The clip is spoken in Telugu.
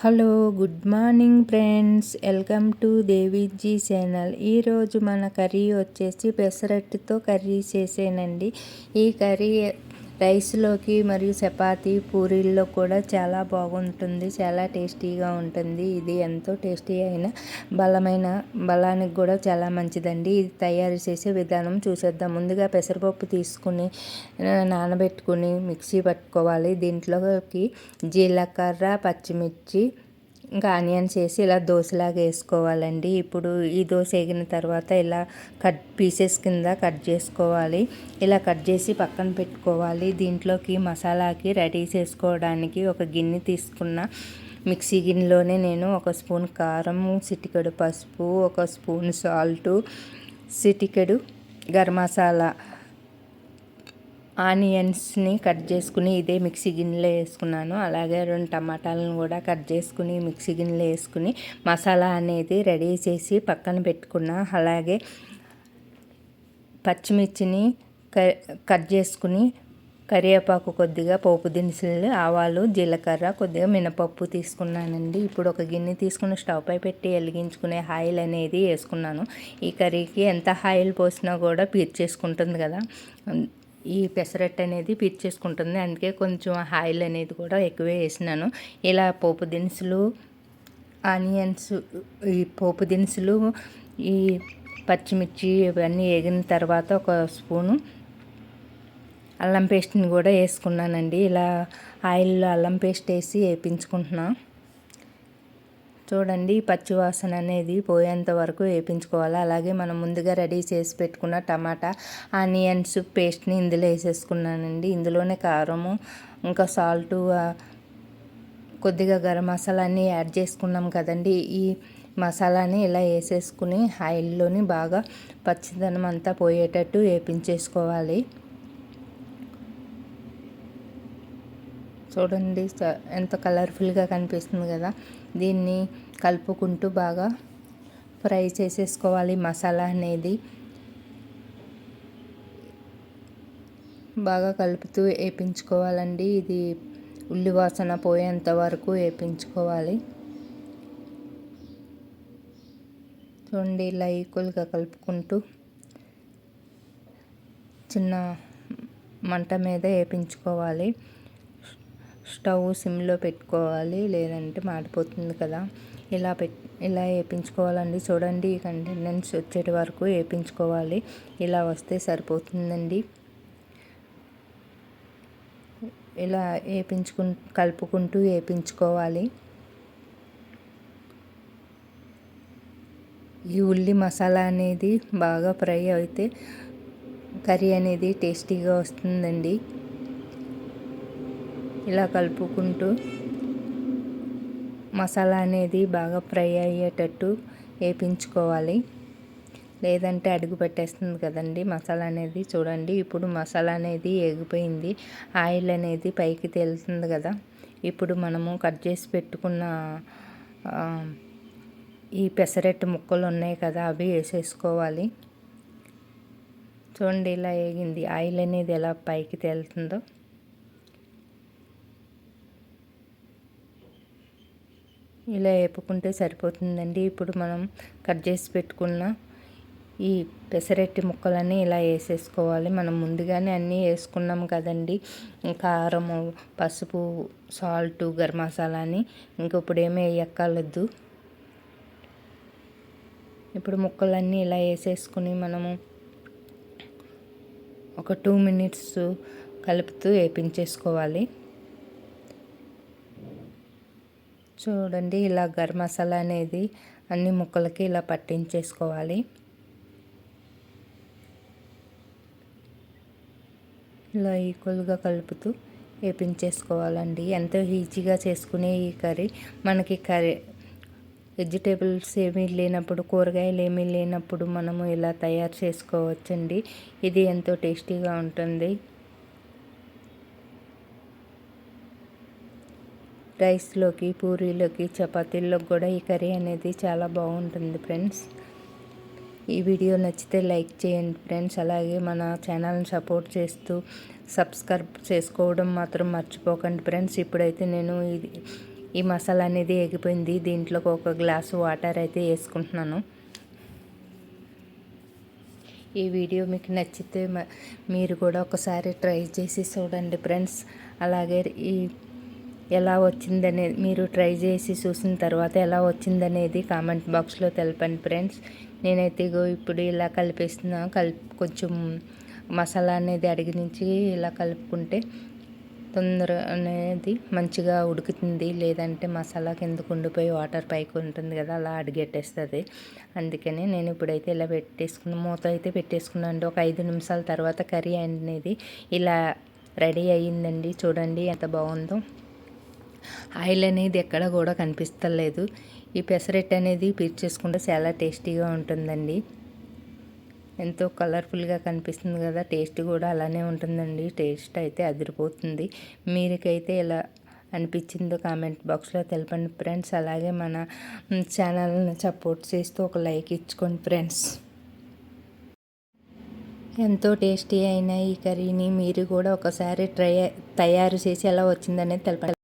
Hello good morning friends. Welcome to Deviji channel. ఈరోజు మన కర్రీ వచ్చేసి పెసరట్టుతో కర్రీ చేసేనండి. ఈ కర్రీ రైస్లోకి మరియు చపాతి పూరీల్లో కూడా చాలా బాగుంటుంది. చాలా టేస్టీగా ఉంటుంది. ఇది ఎంతో టేస్టీ అయిన బలమైన బలానికి కూడా చాలా మంచిదండి. ఇది తయారు చేసే విధానం చూసేద్దాం. ముందుగా పెసరపప్పు తీసుకుని నానబెట్టుకుని మిక్సీ పట్టుకోవాలి. దీంట్లోకి జీలకర్ర పచ్చిమిర్చి ఇంకా ఆనియన్స్ వేసి ఇలా దోశలాగా వేసుకోవాలండి. ఇప్పుడు ఈ దోశ వేగిన తర్వాత ఇలా కట్ పీసెస్ కింద కట్ చేసుకోవాలి. ఇలా కట్ చేసి పక్కన పెట్టుకోవాలి. దీంట్లోకి మసాలాకి రెడీ చేసుకోవడానికి ఒక గిన్నె తీసుకున్న మిక్సీ గిన్నెలోనే నేను ఒక స్పూన్ కారం సిటికెడు పసుపు ఒక స్పూన్ సాల్టు సిటికెడు గరం మసాలా ఆనియన్స్ని కట్ చేసుకుని ఇదే మిక్సీ గిన్నెలో వేసుకున్నాను. అలాగే రెండు టమాటాలను కూడా కట్ చేసుకుని మిక్సీ గిన్నెలో వేసుకుని మసాలా అనేది రెడీ చేసి పక్కన పెట్టుకున్న. అలాగే పచ్చిమిర్చిని కట్ చేసుకుని కరివేపాకు కొద్దిగా పోపు దినుసులు ఆవాలు జీలకర్ర కొద్దిగా మినపప్పు తీసుకున్నానండి. ఇప్పుడు ఒక గిన్నె తీసుకుని స్టవ్ పై పెట్టి వెలిగించుకునే ఆయిల్ అనేది వేసుకున్నాను. ఈ కర్రీకి ఎంత ఆయిల్ పోసినా కూడా పీర్చేసుకుంటుంది కదా. ఈ పెసరట్టు అనేది పీర్చేసుకుంటుంది అందుకే కొంచెం ఆయిల్ అనేది కూడా ఎక్కువే వేసినాను. ఇలా పోపు దినుసులు ఆనియన్స్ ఈ పోపు దినుసులు ఈ పచ్చిమిర్చి ఇవన్నీ వేగిన తర్వాత ఒక స్పూను అల్లం పేస్ట్ని కూడా వేసుకున్నానండి. ఇలా ఆయిల్లో అల్లం పేస్ట్ వేసి వేపించుకుంటున్నాను చూడండి పచ్చివాసన అనేది పోయేంత వరకు వేపించుకోవాలి. అలాగే మనం ముందుగా రెడీ చేసి పెట్టుకున్న టమాటా ఆనియన్స్ పేస్ట్ని ఇందులో వేసేసుకున్నానండి. ఇందులోనే కారము ఇంకా సాల్టు కొద్దిగా గరం మసాలా అన్నీ యాడ్ చేసుకున్నాం కదండి. ఈ మసాలాని ఇలా వేసేసుకుని ఆయిల్లోని బాగా పచ్చిదనం అంతా పోయేటట్టు వేపించేసుకోవాలి. చూడండి ఎంత కలర్ఫుల్గా కనిపిస్తుంది కదా. దీన్ని కలుపుకుంటూ బాగా ఫ్రై చేసేసుకోవాలి మసాలా అనేది. బాగా కలుపుతూ వేపించుకోవాలండి. ఇది ఉల్లి వాసన పోయేంత వరకు వేపించుకోవాలి. చూడండి ఇలా ఈక్వల్గా కలుపుకుంటూ చిన్న మంట మీద వేపించుకోవాలి. స్టవ్ సిమ్లో పెట్టుకోవాలి. లేదంటే మాడిపోతుంది కదా. ఇలా పెట్ ఇలా వేయించుకోవాలండి చూడండి ఈ కంటెండెన్స్ వచ్చేటి వరకు వేయించుకోవాలి ఇలా వస్తే సరిపోతుందండి. ఇలా వేయించుకు కలుపుకుంటూ వేయించుకోవాలి ఈ ఉల్లి మసాలా అనేది బాగా ఫ్రై అయితే కర్రీ అనేది టేస్టీగా వస్తుందండి. ఇలా కలుపుకుంటూ మసాలా అనేది బాగా ఫ్రై అయ్యేటట్టు వేపించుకోవాలి. లేదంటే అడుగు పెట్టేస్తుంది కదండి మసాలా అనేది. చూడండి ఇప్పుడు మసాలా అనేది ఎగిపోయింది ఆయిల్ అనేది పైకి తేలుతుంది కదా. ఇప్పుడు మనము కట్ చేసి పెట్టుకున్న ఈ పెసరట్టు ముక్కలు ఉన్నాయి కదా అవి వేసేసుకోవాలి. చూడండి ఇలా వేగింది ఆయిల్ అనేది ఎలా పైకి తేలుతుందో. ఇలా వేపుకుంటే సరిపోతుందండి. ఇప్పుడు మనం కట్ చేసి పెట్టుకున్న ఈ పెసరట్టి ముక్కలన్నీ ఇలా వేసేసుకోవాలి. మనం ముందుగానే అన్నీ వేసుకున్నాం కదండి. కారము పసుపు సాల్ట్ గరం మసాలా అని ఇంకా ఇప్పుడు ఏమీ వేయక్కర్లేదు. ఇప్పుడు ముక్కలన్నీ ఇలా వేసేసుకుని మనము ఒక టూ మినిట్స్ కలుపుతూ వేపించేసుకోవాలి. చూడండి ఇలా గరం మసాలా అనేది అన్ని ముక్కలకి ఇలా పట్టించేసుకోవాలి. ఇలా ఈక్వల్గా కలుపుతూ వేపించేసుకోవాలండి. ఎంతో ఈజీగా చేసుకునే ఈ కర్రీ. మనకి కర్రీ వెజిటేబుల్స్ ఏమీ లేనప్పుడు కూరగాయలు ఏమీ లేనప్పుడు మనము ఇలా తయారు చేసుకోవచ్చండి. ఇది ఎంతో టేస్టీగా ఉంటుంది. రైస్లోకి పూరీలోకి చపాతీల్లోకి కూడా ఈ కర్రీ అనేది చాలా బాగుంటుంది ఫ్రెండ్స్. ఈ వీడియో నచ్చితే లైక్ చేయండి ఫ్రెండ్స్. అలాగే మన ఛానల్ని సపోర్ట్ చేస్తూ సబ్స్క్రైబ్ చేసుకోవడం మాత్రం మర్చిపోకండి ఫ్రెండ్స్. ఇప్పుడైతే నేను ఇది ఈ మసాలా అనేది ఎగిపోయింది. దీంట్లోకి ఒక గ్లాసు వాటర్ అయితే వేసుకుంటున్నాను. ఈ వీడియో మీకు నచ్చితే మీరు కూడా ఒకసారి ట్రై చేసి చూడండి ఫ్రెండ్స్. అలాగే ఈ ఎలా వచ్చిందనేది మీరు ట్రై చేసి చూసిన తర్వాత ఎలా వచ్చిందనేది కామెంట్ బాక్స్లో తెలపండి ఫ్రెండ్స్. నేనైతే ఇగో ఇప్పుడు ఇలా కలిపేస్తున్నా. కలిపి కొంచెం మసాలా అనేది అడిగి నుంచి ఇలా కలుపుకుంటే తొందర అనేది మంచిగా ఉడుకుతుంది. లేదంటే మసాలా కిందకు ఉండిపోయి వాటర్ పైకి ఉంటుంది కదా అలా అడిగెట్టేస్తుంది. అందుకని నేను ఇప్పుడైతే ఇలా పెట్టేసుకున్న మూత అయితే పెట్టేసుకున్నాను ఒక ఐదు నిమిషాల తర్వాత కర్రీ అనేది ఇలా రెడీ అయ్యిందండి. చూడండి ఎంత బాగుందో. ఆయిల్ అనేది ఎక్కడ కూడా కనిపిస్తలేదు. ఈ పెసరెట్ అనేది పీర్చేసుకుంటే చాలా టేస్టీగా ఉంటుందండి. ఎంతో కలర్ఫుల్గా కనిపిస్తుంది కదా టేస్ట్ కూడా అలానే ఉంటుందండి. టేస్ట్ అయితే అదిరిపోతుంది. మీరికైతే ఇలా అనిపించిందో కామెంట్ బాక్స్లో తెలపండి ఫ్రెండ్స్. అలాగే మన ఛానల్ని సపోర్ట్ చేస్తూ ఒక లైక్ ఇచ్చుకోండి ఫ్రెండ్స్. ఎంతో టేస్టీ అయిన ఈ కర్రీని మీరు కూడా ఒకసారి ట్రై తయారు చేసి ఎలా వచ్చిందనేది తెలపండి.